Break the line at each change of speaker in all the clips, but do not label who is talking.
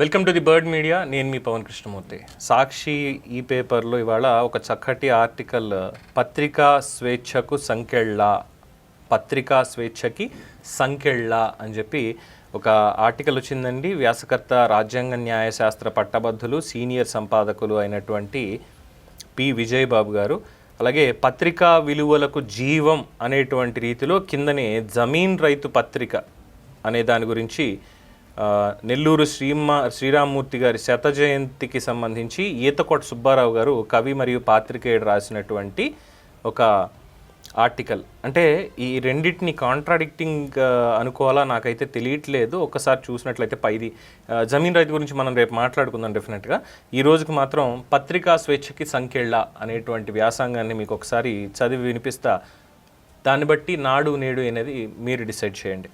Welcome to the bird media నేను మీ పవన్ కృష్ణమూర్తి. సాక్షి ఈ పేపర్లో ఇవాళ ఒక చక్కటి ఆర్టికల్ పత్రికా స్వేచ్ఛకు సంకెళ్ళ పత్రికా స్వేచ్ఛకి సంకెళ్ళ అని చెప్పి ఒక ఆర్టికల్ వచ్చిందండి. వ్యాసకర్త రాజ్యాంగ న్యాయశాస్త్ర పట్టబద్ధులు సీనియర్ సంపాదకులు అయినటువంటి పి. విజయబాబు గారు. అలాగే పత్రికా విలువలకు జీవం అనేటువంటి రీతిలో కిందనే జమీన్ రైతు పత్రిక అనే దాని గురించి నెల్లూరు శ్రీమా శ్రీరామ్మూర్తి గారి శత జయంతికి సంబంధించి ఈతకోట సుబ్బారావు గారు కవి మరియు పాత్రికేయుడు రాసినటువంటి ఒక ఆర్టికల్. అంటే ఈ రెండింటిని కాంట్రాడిక్టింగ్ అనుకోవాలా? నాకైతే తెలియట్లేదు. ఒకసారి చూసినట్లయితే పైది. జమీన్ రైతు గురించి మనం రేపు మాట్లాడుకుందాం డెఫినెట్గా. ఈ రోజుకి మాత్రం పత్రికా స్వేచ్ఛకి సంకెళ్ళ అనేటువంటి వ్యాసంగాన్ని మీకు ఒకసారి చదివి వినిపిస్తా. దాన్ని బట్టి నాడు నేడు అనేది మీరు డిసైడ్ చేయండి.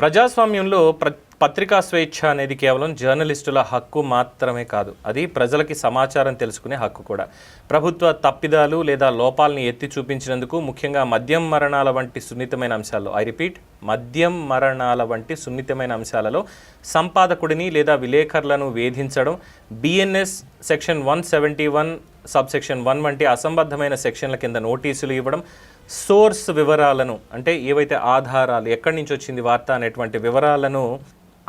ప్రజాస్వామ్యంలో ప్ర పత్రికా స్వేచ్ఛ అనేది కేవలం జర్నలిస్టుల హక్కు మాత్రమే కాదు అది ప్రజలకి సమాచారం తెలుసుకునే హక్కు కూడా. ప్రభుత్వ తప్పిదాలు లేదా లోపాలని ఎత్తి చూపించినందుకు ముఖ్యంగా మద్యం మరణాల వంటి సున్నితమైన అంశాల్లో ఐ రిపీట్ మద్యం మరణాల వంటి సున్నితమైన అంశాలలో సంపాదకుడిని లేదా విలేకరులను వేధించడం BNS section one seventy one sub section one వంటి అసంబద్ధమైన సెక్షన్ల కింద నోటీసులు ఇవ్వడం సోర్స్ వివరాలను అంటే ఏవైతే ఆధారాలు ఎక్కడి నుంచి వచ్చింది వార్త అనేటువంటి వివరాలను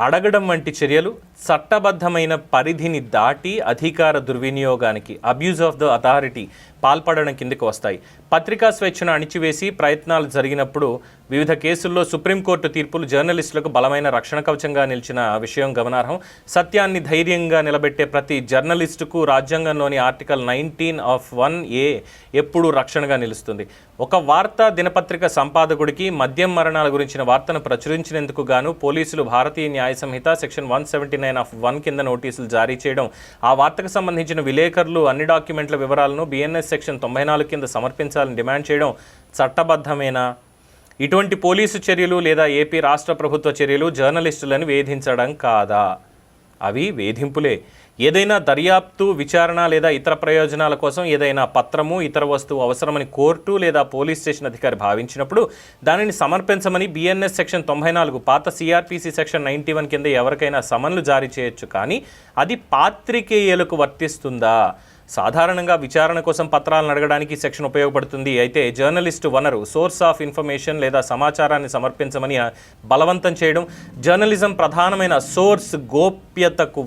అడగడం వంటి చర్యలు చట్టబద్ధమైన పరిధిని దాటి అధికార దుర్వినియోగానికి అబ్యూజ్ ఆఫ్ ద అథారిటీ పాల్పడడం కిందకు వస్తాయి. పత్రికా స్వేచ్ఛను అణిచివేసి ప్రయత్నాలు జరిగినప్పుడు వివిధ కేసుల్లో సుప్రీంకోర్టు తీర్పులు జర్నలిస్టులకు బలమైన రక్షణ కవచంగా నిలిచిన విషయం గమనార్హం. సత్యాన్ని ధైర్యంగా నిలబెట్టే ప్రతి జర్నలిస్టుకు రాజ్యాంగంలోని article nineteen of one A ఎప్పుడూ రక్షణగా నిలుస్తుంది. ఒక వార్తా దినపత్రిక సంపాదకుడికి మద్యం మరణాల గురించిన వార్తను ప్రచురించినందుకు గాను పోలీసులు Bharatiya Nyaya Sanhita section one seventy nine of one కింద నోటీసులు జారీ చేయడం ఆ వార్తకు సంబంధించిన విలేకరులు అన్ని డాక్యుమెంట్ల వివరాలను బిఎన్ఎస్ సెక్షన్ తొంభై నాలుగు కింద సమర్పించాలని డిమాండ్ చేయడం చట్టబద్ధమేనా? ఇటువంటి పోలీసు చర్యలు లేదా ఏపీ రాష్ట్ర ప్రభుత్వ చర్యలు జర్నలిస్టులను వేధించడం కాదా? అవి వేధింపులే. ఏదైనా దర్యాప్తు విచారణ లేదా ఇతర ప్రయోజనాల కోసం ఏదైనా పత్రము ఇతర వస్తువు అవసరమని కోర్టు లేదా పోలీస్ స్టేషన్ అధికారి భావించినప్పుడు దానిని సమర్పించమని బిఎన్ఎస్ సెక్షన్ తొంభై నాలుగు పాత సిఆర్పిసి సెక్షన్ నైంటీ వన్ కింద ఎవరికైనా సమన్లు జారీ చేయొచ్చు కానీ అది పాత్రికేయులకు వర్తిస్తుందా? సాధారణంగా విచారణ కోసం పత్రాలను అడగడానికి ఈ సెక్షన్ ఉపయోగపడుతుంది. అయితే జర్నలిస్టు వనరు సోర్స్ ఆఫ్ ఇన్ఫర్మేషన్ లేదా సమాచారాన్ని సమర్పించమని బలవంతం చేయడం జర్నలిజం ప్రధానమైన సోర్స్ గోప్యతకు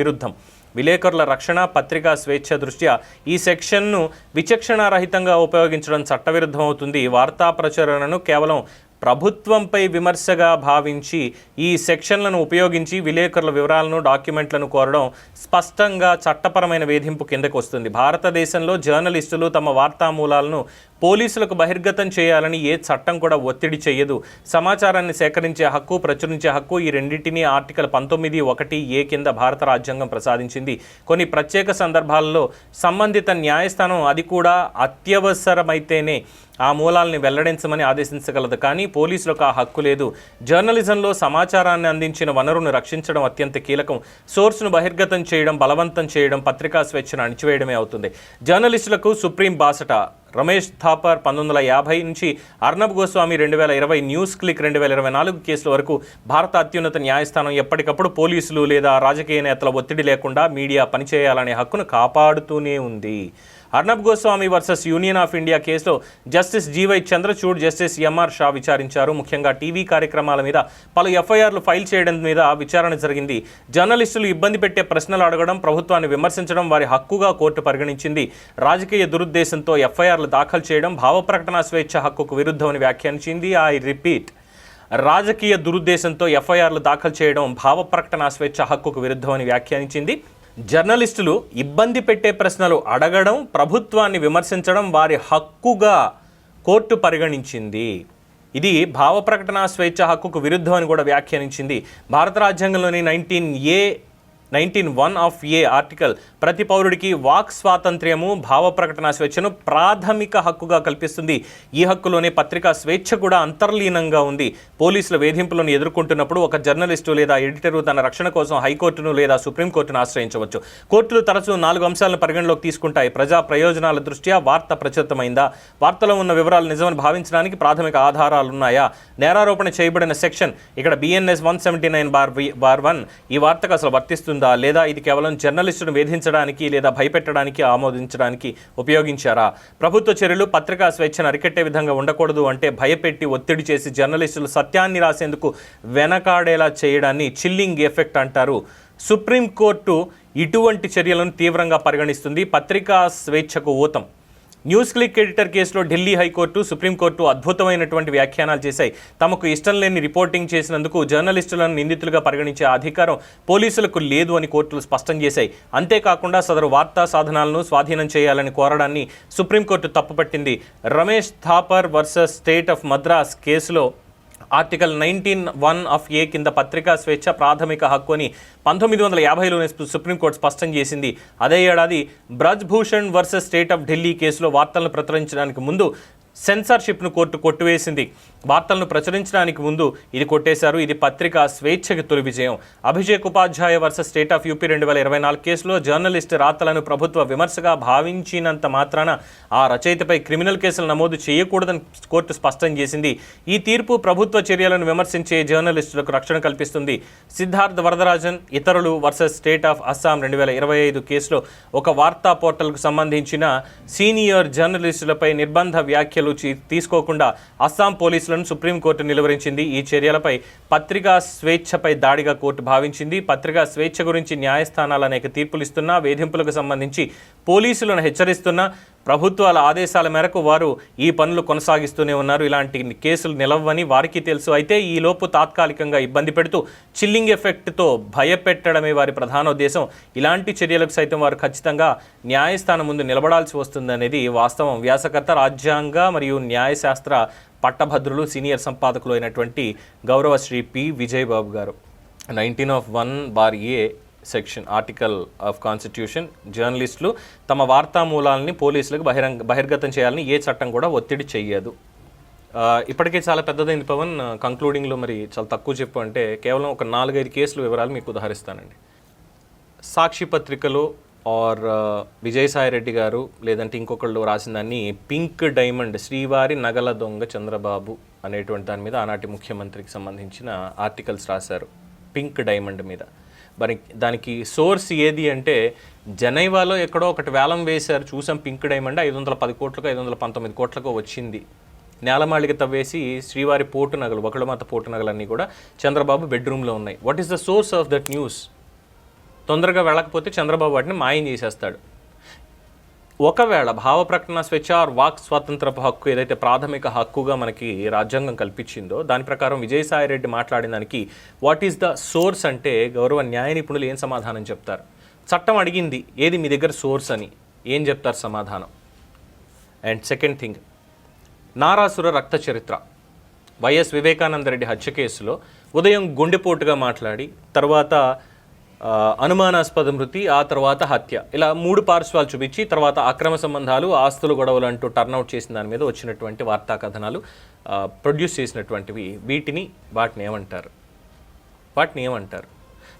విరుద్ధం. విలేకరుల రక్షణ పత్రికా స్వేచ్ఛ దృష్ట్యా ఈ సెక్షన్ను విచక్షణారహితంగా ఉపయోగించడం చట్టవిరుద్ధం అవుతుంది వార్తా ప్రచురణను కేవలం ప్రభుత్వంపై విమర్శగా భావించి ఈ సెక్షన్లను ఉపయోగించి విలేకరుల వివరాలను డాక్యుమెంట్లను కోరడం స్పష్టంగా చట్టపరమైన వేధింపు కిందకు వస్తుంది. భారతదేశంలో జర్నలిస్టులు తమ వార్తామూలాలను పోలీసులకు బహిర్గతం చేయాలని ఏ చట్టం కూడా ఒత్తిడి చేయదు సమాచారాన్ని సేకరించే హక్కు ప్రచురించే హక్కు ఈ రెండింటినీ ఆర్టికల్ పంతొమ్మిది ఒకటి ఏ కింద భారత రాజ్యాంగం ప్రసాదించింది. కొన్ని ప్రత్యేక సందర్భాల్లో సంబంధిత న్యాయస్థానం అది కూడా అత్యవసరమైతేనే ఆ మూలాల్ని వెల్లడించమని ఆదేశించగలదు. కానీ పోలీసులకు ఆ హక్కు లేదు. జర్నలిజంలో సమాచారాన్ని అందించిన వనరును రక్షించడం అత్యంత కీలకం. సోర్స్ను బహిర్గతం చేయడం బలవంతం చేయడం పత్రికా స్వేచ్ఛను అణిచివేయడమే అవుతుంది. జర్నలిస్టులకు సుప్రీం బాసట రమేష్ థాపర్ పంతొమ్మిది వందల యాభై నుంచి అర్నబ్ గోస్వామి రెండు వేల ఇరవై న్యూస్ క్లిక్ రెండు వేల ఇరవై నాలుగు కేసుల వరకు భారత అత్యున్నత న్యాయస్థానం ఎప్పటికప్పుడు పోలీసులు లేదా రాజకీయ నేతల ఒత్తిడి లేకుండా మీడియా పనిచేయాలనే హక్కును కాపాడుతూనే ఉంది. Arnab Goswami versus Union of India కేసులో Justice G Y Chandrachud Justice M R Shah విచారించారు. ముఖ్యంగా టీవీ కార్యక్రమాల మీద పలు ఎఫ్ఐఆర్లు ఫైల్ చేయడం మీద విచారణ జరిగింది. జర్నలిస్టులు ఇబ్బంది పెట్టే ప్రశ్నలు అడగడం ప్రభుత్వాన్ని విమర్శించడం వారి హక్కుగా కోర్టు పరిగణించింది. రాజకీయ దురుద్దేశంతో ఎఫ్ఐఆర్లు దాఖలు చేయడం భావ ప్రకటన స్వేచ్ఛ హక్కుకు విరుద్ధమని వ్యాఖ్యానించింది ఐ రిపీట్. రాజకీయ దురుద్దేశంతో ఎఫ్ఐఆర్లు దాఖలు చేయడం భావ ప్రకటన స్వేచ్ఛ హక్కుకు విరుద్ధమని వ్యాఖ్యానించింది. జర్నలిస్టులు ఇబ్బంది పెట్టే ప్రశ్నలు అడగడం ప్రభుత్వాన్ని విమర్శించడం వారి హక్కుగా కోర్టు పరిగణించింది. ఇది భావ ప్రకటన స్వేచ్ఛ హక్కుకు విరుద్ధం అని కూడా వ్యాఖ్యానించింది. భారత రాజ్యాంగంలోని nineteen A nineteen one of A article. ప్రతి పౌరుడికి వాక్ స్వాతంత్ర్యము భావ ప్రకటన స్వేచ్ఛను ప్రాథమిక హక్కుగా కల్పిస్తుంది. ఈ హక్కులోనే పత్రికా స్వేచ్ఛ కూడా అంతర్లీనంగా ఉంది. పోలీసుల వేధింపులను ఎదుర్కొంటున్నప్పుడు ఒక జర్నలిస్టు లేదా ఎడిటరు తన రక్షణ కోసం హైకోర్టును లేదా సుప్రీంకోర్టును ఆశ్రయించవచ్చు. కోర్టులు తరచూ నాలుగు అంశాలను పరిగణలోకి తీసుకుంటాయి. ప్రజా ప్రయోజనాల దృష్ట్యా వార్త ప్రచురితమైందా? వార్తలో ఉన్న వివరాలు నిజమని భావించడానికి ప్రాథమిక ఆధారాలు ఉన్నాయా నేరారోపణ చేయబడిన సెక్షన్. ఇక్కడ BNS one seventy nine bar bar one ఈ వార్తకు అసలు వర్తిస్తుంది? లేదా ఇది కేవలం జర్నలిస్టును వేధించడానికి లేదా భయపెట్టడానికి ఆమోదించడానికి ఉపయోగించారా? ప్రభుత్వ చర్యలు పత్రికా స్వేచ్ఛను అరికట్టే విధంగా ఉండకూడదు అంటే భయపెట్టి ఒత్తిడి చేసి జర్నలిస్టులు సత్యాన్ని రాసేందుకు వెనకాడేలా చేయడాన్ని చిల్లింగ్ ఎఫెక్ట్ అంటారు. సుప్రీంకోర్టు ఇటువంటి చర్యలను తీవ్రంగా పరిగణిస్తుంది. పత్రికా స్వేచ్ఛకు ఊతం. న్యూస్ క్లిక్ ఎడిటర్ కేసులో ఢిల్లీ హైకోర్టు సుప్రీంకోర్టు అద్భుతమైనటువంటి వ్యాఖ్యానాలు చేశాయి. తమకు ఇష్టం లేని రిపోర్టింగ్ చేసినందుకు జర్నలిస్టులను నిందితులుగా పరిగణించే అధికారం పోలీసులకు లేదు అని కోర్టులు స్పష్టం చేశాయి. అంతేకాకుండా సదరు వార్తా సాధనాలను స్వాధీనం చేయాలని కోరడాన్ని supreme court తప్పుపట్టింది. Ramesh Thapar versus State of Madras కేసులో article nineteen one of A కింద పత్రికా స్వేచ్ఛ ప్రాథమిక హక్కు అని పంతొమ్మిది వందల యాభైలోనే సుప్రీంకోర్టు స్పష్టం చేసింది. అదే ఏడాది Brij Bhushan versus State of Delhi కేసులో వార్తలను ప్రచురించడానికి ముందు సెన్సార్షిప్ను కోర్టు కొట్టివేసింది. వార్తలను ప్రచురించడానికి ముందు ఇది కొట్టేశారు. ఇది పత్రిక స్వేచ్ఛకి తొలి విజయం. అభిషేక్ ఉపాధ్యాయ వర్సెస్ స్టేట్ ఆఫ్ యూపీ రెండు వేల ఇరవై నాలుగు కేసులో జర్నలిస్ట్ రాతలను ప్రభుత్వ విమర్శగా భావించినంత మాత్రాన ఆ రచయితపై క్రిమినల్ కేసులు నమోదు చేయకూడదని కోర్టు స్పష్టం చేసింది. ఈ తీర్పు ప్రభుత్వ చర్యలను విమర్శించే జర్నలిస్టులకు రక్షణ కల్పిస్తుంది. సిద్ధార్థ్ వరదరాజన్ ఇతరులు వర్సెస్ స్టేట్ ఆఫ్ అస్సాం రెండు వేల ఇరవై ఐదు కేసులో ఒక వార్తా పోర్టల్కు సంబంధించిన సీనియర్ జర్నలిస్టులపై నిర్బంధ వ్యాఖ్యలు చర్యలు తీసుకోకుండా అస్సాం పోలీసులను సుప్రీంకోర్టు నిలువరించింది. ఈ చర్యలపై పత్రికా స్వేచ్ఛపై దాడిగా కోర్టు భావించింది. పత్రికా స్వేచ్ఛ గురించి న్యాయస్థానాలు అనేక తీర్పులు ఇస్తున్నా వేధింపులకు సంబంధించి పోలీసులను హెచ్చరిస్తున్నా ప్రభుత్వాల ఆదేశాల మేరకు వారు ఈ పనులు కొనసాగిస్తూనే ఉన్నారు. ఇలాంటి కేసులు నిలవని వారికి తెలుసు. అయితే ఈ లోపు తాత్కాలికంగా ఇబ్బంది పెడుతూ చిల్లింగ్ ఎఫెక్ట్తో భయపెట్టడమే వారి ప్రధాన ఉద్దేశం. ఇలాంటి చర్యలకు సైతం వారు ఖచ్చితంగా న్యాయస్థానం ముందు నిలబడాల్సి వస్తుందనేది వాస్తవం. వ్యాసకర్త రాజ్యాంగ మరియు న్యాయశాస్త్ర పట్టభద్రులు సీనియర్ సంపాదకులు అయినటువంటి గౌరవ Shri P. Vijayababu garu. Nineteen of one bar A section article of constitution జర్నలిస్టులు తమ వార్తా మూలాలని పోలీసులకు బహిరంగ బహిర్గతం చేయాలని ఏ చట్టం కూడా ఒత్తిడి చేయదు ఇప్పటికే చాలా పెద్దదైంది పవన్. కంక్లూడింగ్లో మరి చాలా తక్కువ చెప్పు అంటే కేవలం ఒక నాలుగైదు కేసుల వివరాలు మీకు ఉదాహరిస్తానండి. సాక్షి పత్రికలో ఆర్ విజయసాయి రెడ్డి గారు లేదంటే ఇంకొకళ్ళు రాసిన దాన్ని పింక్ డైమండ్ శ్రీవారి నగల దొంగ చంద్రబాబు అనేటువంటి దాని మీద ఆనాటి ముఖ్యమంత్రికి సంబంధించిన ఆర్టికల్స్ రాశారు. పింక్ డైమండ్ మీద. మరి దానికి సోర్స్ ఏది అంటే జనైవాలో ఎక్కడో ఒకటి వేలం వేశారు చూసాం పింక్ డైమండ్ ఐదు వందల పది కోట్లకు ఐదు వందల పంతొమ్మిది కోట్లకు వచ్చింది. నేలమాళిక తవ్వేసి శ్రీవారి పోటు నగలు ఒకళ్ళమాత పోటు నగలన్నీ కూడా చంద్రబాబు బెడ్రూమ్లో ఉన్నాయి. What is the source of that news తొందరగా వెళ్ళకపోతే చంద్రబాబు వాటిని మాయం చేసేస్తాడు. ఒకవేళ భావ ప్రకటన స్వేచ్ఛ ఆర్ వాక్ స్వాతంత్రపు హక్కు ఏదైతే ప్రాథమిక హక్కుగా మనకి రాజ్యాంగం కల్పించిందో దాని ప్రకారం విజయసాయి రెడ్డి మాట్లాడిన దానికి వాట్ ఈస్ ద సోర్స్ అంటే గౌరవ న్యాయ నిపుణులు ఏం సమాధానం చెప్తారు? చట్టం అడిగింది ఏది మీ దగ్గర సోర్స్ అని? ఏం చెప్తారు సమాధానం? అండ్ సెకండ్ థింగ్ నారాసుర రక్త చరిత్ర. వైఎస్ వివేకానంద రెడ్డి హత్య కేసులో ఉదయం గుండెపోటుగా మాట్లాడి తర్వాత అనుమానాస్పద మృతి ఆ తర్వాత హత్య. ఇలా మూడు పార్శ్వాలు చూపించి తర్వాత అక్రమ సంబంధాలు ఆస్తులు గొడవలు అంటూ టర్న్అవుట్ చేసిన దాని మీద వచ్చినటువంటి వార్తా కథనాలు ప్రొడ్యూస్ చేసినటువంటివి. వీటిని వాటిని ఏమంటారు? వాటిని ఏమంటారు?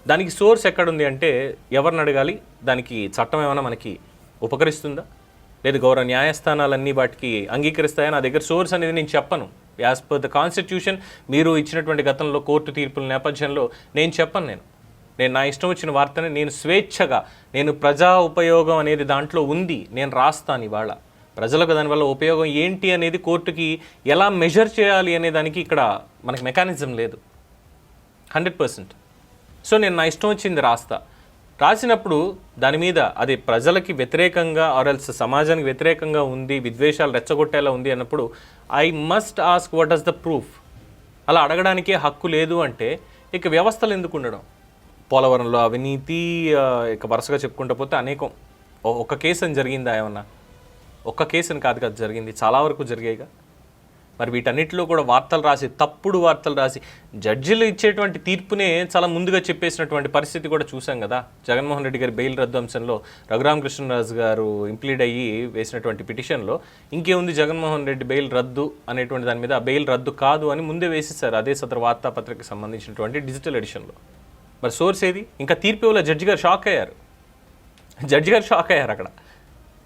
దానికి సోర్స్ ఎక్కడుంది అంటే ఎవరిని అడగాలి? దానికి చట్టం ఏమైనా మనకి ఉపకరిస్తుందా? లేదు గౌరవ న్యాయస్థానాలన్నీ వాటికి అంగీకరిస్తాయా? నా దగ్గర సోర్స్ అనేది నేను చెప్పను. యాజ్ పర్ ద కాన్స్టిట్యూషన్ మీరు ఇచ్చినటువంటి గతంలో కోర్టు తీర్పుల నేపథ్యంలో నేను చెప్పను నేను. నేను నా ఇష్టం వచ్చిన వార్తని నేను స్వేచ్ఛగా నేను ప్రజా ఉపయోగం అనేది దాంట్లో ఉంది నేను రాస్తాను ఇవాళ. ప్రజలకు దానివల్ల ఉపయోగం ఏంటి అనేది కోర్టుకి ఎలా మెజర్ చేయాలి అనే దానికి ఇక్కడ మనకి మెకానిజం లేదు. హండ్రెడ్ పర్సెంట్ సో నేను నా ఇష్టం వచ్చింది రాస్తా. రాసినప్పుడు దాని మీద అది ప్రజలకి వ్యతిరేకంగా ఆర్ఎల్స్ సమాజానికి వ్యతిరేకంగా ఉంది విద్వేషాలు రెచ్చగొట్టేలా ఉంది అన్నప్పుడు I must ask what as the proof అలా అడగడానికే హక్కు లేదు అంటే ఇక వ్యవస్థలు ఎందుకు ఉండడం? పోలవరంలో అవినీతి ఇక వరుసగా చెప్పుకుంటూ పోతే అనేకం. ఒ- ఒక కేసు అని జరిగిందా ఏమన్నా? ఒక్క కేసు అని కాదు కదా జరిగింది. చాలా వరకు జరిగాయిగా. మరి వీటన్నిటిలో కూడా వార్తలు రాసి తప్పుడు వార్తలు రాసి జడ్జిలు ఇచ్చేటువంటి తీర్పునే చాలా ముందుగా చెప్పేసినటువంటి పరిస్థితి కూడా చూసాం కదా. జగన్మోహన్ రెడ్డి గారి బెయిల్ రద్దు అంశంలో రఘురామకృష్ణరాజు గారు ఇంప్లీడ్ అయ్యి వేసినటువంటి పిటిషన్లో ఇంకేముంది జగన్మోహన్ రెడ్డి బెయిల్ రద్దు అనేటువంటి దాని మీద బెయిల్ రద్దు కాదు అని ముందే వేసేసారు. అదే సదరు వార్తాపత్రికకి సంబంధించినటువంటి డిజిటల్ ఎడిషన్లో. మరి సోర్స్ ఏది? ఇంకా తీర్పు ఇవ్వలే. జడ్జి గారు షాక్ అయ్యారు. జడ్జి గారు షాక్ అయ్యారు అక్కడ.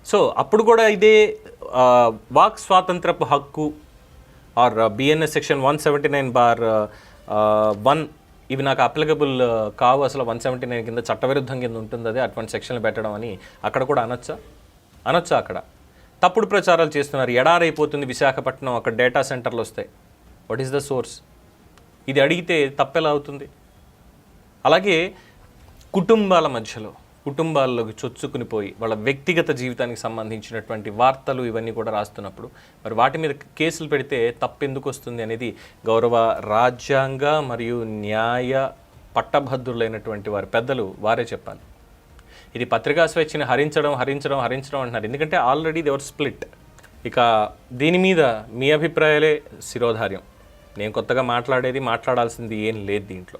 సో అప్పుడు కూడా ఇదే వాక్ స్వాతంత్రపు హక్కు R BNS section one seventy nine bar one ఇవి నాకు అప్లికబుల్ కావు అసలు వన్ సెవెంటీ నైన్ కింద చట్టవిరుద్ధం కింద ఉంటుంది అది. అటువంటి సెక్షన్లు పెట్టడం అని అక్కడ కూడా అనొచ్చా? అనొచ్చా అక్కడ? తప్పుడు ప్రచారాలు చేస్తున్నారు. ఎడారైపోతుంది విశాఖపట్నం. అక్కడ డేటా సెంటర్లు వస్తాయి. వాట్ ఈస్ ద సోర్స్ ఇది అడిగితే తప్పెలా అవుతుంది? అలాగే కుటుంబాల మధ్యలో కుటుంబాల్లోకి చొచ్చుకుని పోయి వాళ్ళ వ్యక్తిగత జీవితానికి సంబంధించినటువంటి వార్తలు ఇవన్నీ కూడా రాస్తున్నప్పుడు మరి వాటి మీద కేసులు పెడితే తప్పెందుకు వస్తుంది అనేది గౌరవ రాజ్యాంగ మరియు న్యాయ పట్టభద్రులైనటువంటి వారి పెద్దలు వారే చెప్పాలి. ఇది పత్రికా స్వేచ్ఛని హరించడం హరించడం హరించడం అంటున్నారు. ఎందుకంటే ఆల్రెడీ దేవర్ స్ప్లిట్. ఇక దీని మీద మీ అభిప్రాయాలే శిరోధార్యం. నేను కొత్తగా మాట్లాడేది మాట్లాడాల్సింది ఏం లేదు దీంట్లో.